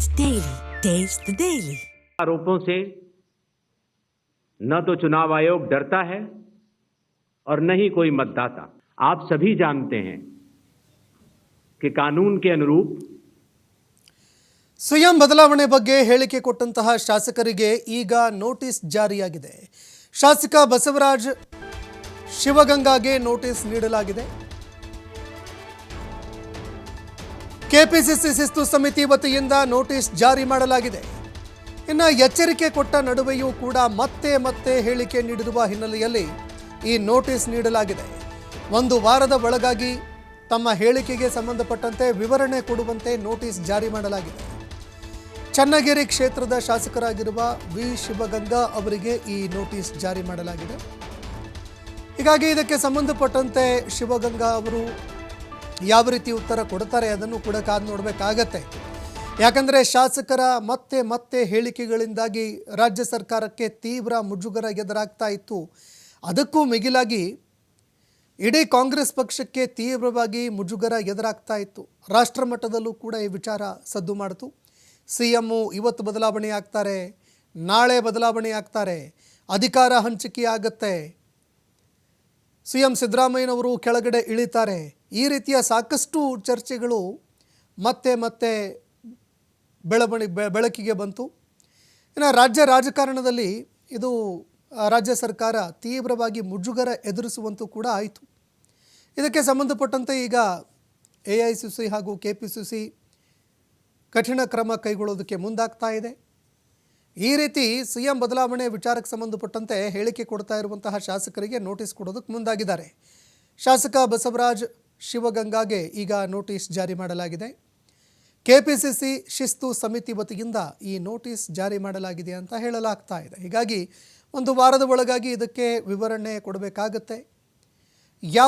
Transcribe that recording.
Taste the Daily. Taste the Daily. आरोपों से न तो चुनाव आयोग डरता है और न ही कोई मतदाता आप सभी जानते हैं कि कानून के अनुरूप ಸಿಎಂ ಬದಲಾವಣೆ ಬಗ್ಗೆ ಹೇಳಿಕೆ ಕೊಟ್ಟಂತಹ ಶಾಸಕರಿಗೆ ಈಗ ನೋಟಿಸ್ ಜಾರಿಯಾಗಿದೆ ಶಾಸಕ ಬಸವರಾಜ್ ಶಿವಗಂಗಾಗೆ ನೋಟಿಸ್ ನೀಡಲಾಗಿದೆ ಕೆಪಿಸಿಸಿ ಶಿಸ್ತು ಸಮಿತಿ ವತಿಯಿಂದ ನೋಟಿಸ್ ಜಾರಿ ಮಾಡಲಾಗಿದೆ. ಇನ್ನು ಎಚ್ಚರಿಕೆ ಕೊಟ್ಟ ನಡುವೆಯೂ ಕೂಡ ಮತ್ತೆ ಮತ್ತೆ ಹೇಳಿಕೆ ನೀಡಿರುವ ಹಿನ್ನೆಲೆಯಲ್ಲಿ ಈ ನೋಟಿಸ್ ನೀಡಲಾಗಿದೆ. ಒಂದು ವಾರದ ಒಳಗಾಗಿ ತಮ್ಮ ಹೇಳಿಕೆಗೆ ಸಂಬಂಧಪಟ್ಟಂತೆ ವಿವರಣೆ ಕೊಡುವಂತೆ ನೋಟಿಸ್ ಜಾರಿ ಮಾಡಲಾಗಿದೆ. ಚನ್ನಗಿರಿ ಕ್ಷೇತ್ರದ ಶಾಸಕರಾಗಿರುವ ವಿ. ಶಿವಗಂಗಾ ಅವರಿಗೆ ಈ ನೋಟಿಸ್ ಜಾರಿ ಮಾಡಲಾಗಿದೆ. ಹೀಗಾಗಿ ಇದಕ್ಕೆ ಸಂಬಂಧಪಟ್ಟಂತೆ ಶಿವಗಂಗಾ ಅವರು ಯಾವ ರೀತಿ ಉತ್ತರ ಕೊಡ್ತಾರೆ ಅದನ್ನು ಕೂಡ ಕಾದು ನೋಡಬೇಕಾಗತ್ತೆ. ಯಾಕಂದರೆ ಶಾಸಕರ ಮತ್ತೆ ಮತ್ತೆ ಹೇಳಿಕೆಗಳಿಂದಾಗಿ ರಾಜ್ಯ ಸರ್ಕಾರಕ್ಕೆ ತೀವ್ರ ಮುಜುಗರ ಎದುರಾಗ್ತಾ ಇತ್ತು. ಅದಕ್ಕೂ ಮಿಗಿಲಾಗಿ ಇಡೀ ಕಾಂಗ್ರೆಸ್ ಪಕ್ಷಕ್ಕೆ ತೀವ್ರವಾಗಿ ಮುಜುಗರ ಎದುರಾಗ್ತಾ ಇತ್ತು. ರಾಷ್ಟ್ರ ಮಟ್ಟದಲ್ಲೂ ಕೂಡ ಈ ವಿಚಾರ ಸದ್ದು ಮಾಡಿತು. ಸಿ ಎಮ್ಮು ಇವತ್ತು ಬದಲಾವಣೆ ಆಗ್ತಾರೆ, ನಾಳೆ ಬದಲಾವಣೆ ಆಗ್ತಾರೆ, ಅಧಿಕಾರ ಹಂಚಿಕೆ ಆಗತ್ತೆ ಸಿ ಎಂ ಸಿದ್ದರಾಮಯ್ಯನವರು ಕೆಳಗಡೆ ಇಳಿತಾರೆ. ಈ ರೀತಿಯ ಸಾಕಷ್ಟು ಚರ್ಚೆಗಳು ಮತ್ತೆ ಮತ್ತೆ ಬೆಳವಣಿ ಬೆಳಕಿಗೆ ಬಂತು. ಇನ್ನು ರಾಜ್ಯ ರಾಜಕಾರಣದಲ್ಲಿ ಇದು ರಾಜ್ಯ ಸರ್ಕಾರ ತೀವ್ರವಾಗಿ ಮುಜುಗರ ಎದುರಿಸುವಂತೂ ಕೂಡ ಆಯಿತು. ಇದಕ್ಕೆ ಸಂಬಂಧಪಟ್ಟಂತೆ ಈಗ ಎ ಐ ಸಿ ಸಿ ಹಾಗೂ ಕೆ ಪಿ ಸಿ ಸಿ ಕಠಿಣ ಕ್ರಮ ಕೈಗೊಳ್ಳೋದಕ್ಕೆ ಮುಂದಾಗ್ತಾ ಇದೆ. ಈ ರೀತಿ ಸಿ ಎಂ ಬದಲಾವಣೆ ವಿಚಾರಕ್ಕೆ ಸಂಬಂಧಪಟ್ಟಂತೆ ಹೇಳಿಕೆ ಕೊಡ್ತಾ ಇರುವಂತಹ ಶಾಸಕರಿಗೆ ನೋಟಿಸ್ ಕೊಡೋದಕ್ಕೆ ಮುಂದಾಗಿದ್ದಾರೆ. ಶಾಸಕ ಬಸವರಾಜ್ ಶಿವಗಂಗಾಗೆ ಈಗ ನೋಟಿಸ್ ಜಾರಿ ಮಾಡಲಾಗಿದೆ. ಕೆಪಿಸಿಸಿ ಶಿಸ್ತು ಸಮಿತಿ ವತಿಯಿಂದ ಈ ನೋಟಿಸ್ ಜಾರಿ ಮಾಡಲಾಗಿದೆ ಅಂತ ಹೇಳಲಾಗ್ತಾ ಇದೆ. ಹೀಗಾಗಿ ಒಂದು ವಾರದ ಒಳಗಾಗಿ ಇದಕ್ಕೆ ವಿವರಣೆ ಕೊಡಬೇಕಾಗತ್ತೆ.